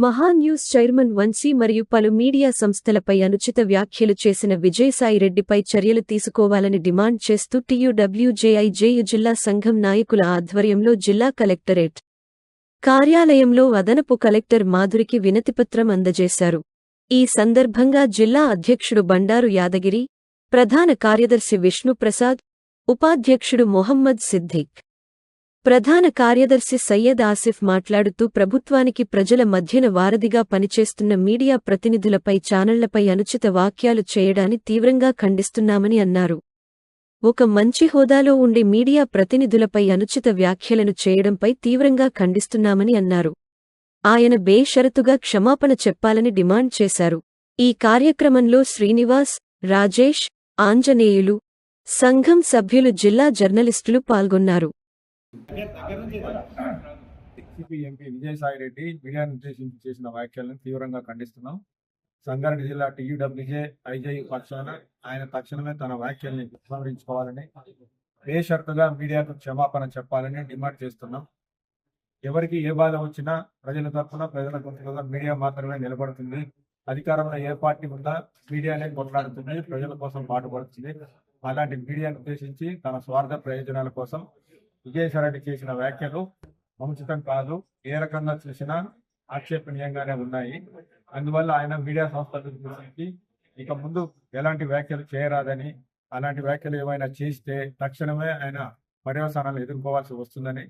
Maha News chairman Vamsi మరియు పలు media సంస్థలపై అనుచిత వ్యాఖ్యలు చేసిన విజయసాయిరెడ్డిపై చర్యలు తీసుకోవాలని డిమాండ్ చేస్తూ టీయూడబ్ల్యూజేఐజేయు జిల్లా సంఘం నాయకుల ఆధ్వర్యంలో జిల్లా కలెక్టరేట్ కార్యాలయంలో అదనపు కలెక్టర్ మాధురికి వినతిపత్రం అందజేశారు. ఈ సందర్భంగా జిల్లా అధ్యక్షుడు బండారు యాదగిరి ప్రధాన కార్యదర్శి విష్ణుప్రసాద్ ఉపాధ్యక్షుడు మొహమ్మద్ సిద్దిక్ ప్రధాన కార్యదర్శి సయ్యద్ ఆసిఫ్ మాట్లాడుతూ ప్రభుత్వానికి ప్రజల మధ్యన వారధిగా పనిచేస్తున్న మీడియా ప్రతినిధులపై ఛానళ్ళపై అనుచిత వాక్యాలు చేయడాన్ని తీవ్రంగా ఖండిస్తున్నామని అన్నారు. ఒక మంచి హోదాలో ఉండి మీడియా ప్రతినిధులపై అనుచిత వ్యాఖ్యలను చేయడంపై తీవ్రంగా ఖండిస్తున్నామని అన్నారు. ఆయన బేషరతుగా క్షమాపణ చెప్పాలని డిమాండ్ చేశారు. ఈ కార్యక్రమంలో శ్రీనివాస్ రాజేష్ ఆంజనేయులు సంఘం సభ్యులు జిల్లా జర్నలిస్టులు పాల్గొన్నారు. సిపి ఎంపీ విజయసాయి రెడ్డి మీడియాను ఉద్దేశించి చేసిన వ్యాఖ్యలను తీవ్రంగా ఖండిస్తున్నాం. సంగారెడ్డి జిల్లా టీయూడబ్ల్యూజే ఐజై పక్షాన ఆయన తక్షణమే తన వ్యాఖ్యల్ని విస్మరించుకోవాలని బేషరతుగా మీడియాకు క్షమాపణ చెప్పాలని డిమాండ్ చేస్తున్నాం. ఎవరికి ఏ బాధ వచ్చినా ప్రజల తరఫున ప్రజల గొంతుగా మీడియా మాత్రమే నిలబడుతుంది. అధికారంలో ఏ పార్టీ ఉందా మీడియానే కొట్లాడుతుంది ప్రజల కోసం పాటుపడుతుంది. అలాంటి మీడియాను ఉద్దేశించి తన స్వార్థ ప్రయోజనాల కోసం విజయసాయిరెడ్డి చేసిన వ్యాఖ్యలు మంచితం కాదు. ఏ రకంగా చూసినా ఆక్షేపణీయంగానే ఉన్నాయి. అందువల్ల ఆయన మీడియా సంస్థల గురించి ఇక ముందు ఎలాంటి వ్యాఖ్యలు చేయరాదని అలాంటి వ్యాఖ్యలు ఏమైనా చేస్తే తక్షణమే ఆయన పర్యవసానాలు ఎదుర్కోవాల్సి వస్తుందని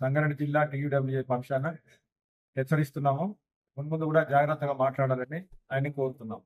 సంగారెడ్డి జిల్లా టీయూడబ్ల్యూఏ పక్షాన హెచ్చరిస్తున్నాము. మున్ముందు కూడా జాగ్రత్తగా మాట్లాడాలని ఆయన కోరుతున్నాం